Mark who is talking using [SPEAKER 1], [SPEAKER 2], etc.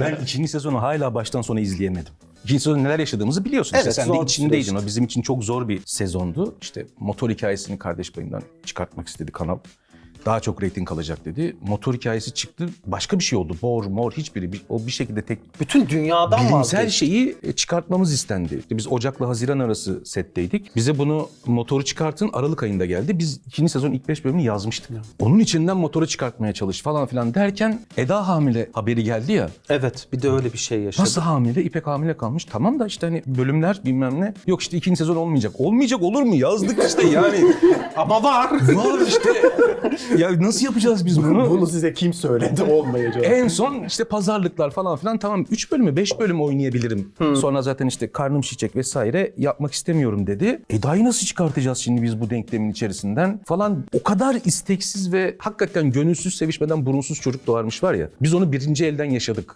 [SPEAKER 1] ben ikinci sezonu hala baştan sona izleyemedim. İkinci sezon neler yaşadığımızı biliyorsun.
[SPEAKER 2] Evet,
[SPEAKER 1] işte. Sen de içindeydin. O bizim için çok zor bir sezondu. İşte motor hikayesini kardeş payından çıkartmak istedi kanal. Daha çok reyting alacak dedi. Motor hikayesi çıktı. Başka bir şey oldu. Bor, mor hiçbiri. bir- O bir şekilde tek
[SPEAKER 2] Bütün dünyadan
[SPEAKER 1] bilimsel
[SPEAKER 2] vazgeçti.
[SPEAKER 1] şeyi e, çıkartmamız istendi. İşte Biz Ocak'la Haziran arası setteydik. Bize bunu motoru çıkartın Aralık ayında geldi. Biz ikinci sezon ilk beş bölümünü yazmıştık. Onun içinden motoru çıkartmaya çalış falan filan derken Eda hamile haberi geldi ya.
[SPEAKER 2] Evet bir de öyle bir şey yaşadık.
[SPEAKER 1] Nasıl hamile? İpek hamile kalmış. Tamam da işte hani bölümler bilmem ne. Yok işte ikinci sezon olmayacak. Olmayacak olur mu? Yazdık işte yani.
[SPEAKER 2] Ama var.
[SPEAKER 1] Var işte. ya nasıl yapacağız biz bunu?
[SPEAKER 3] Bunu size kim söyledi olmayacak.
[SPEAKER 1] En son işte pazarlıklar falan filan tamam 3 bölümü 5 bölüm oynayabilirim. Sonra zaten işte karnım şişecek vesaire yapmak istemiyorum dedi. Eda'yı nasıl çıkartacağız şimdi biz bu denklemin içerisinden falan. O kadar isteksiz ve hakikaten gönülsüz sevişmeden burunsuz çocuk doğarmış var ya. Biz onu birinci elden yaşadık.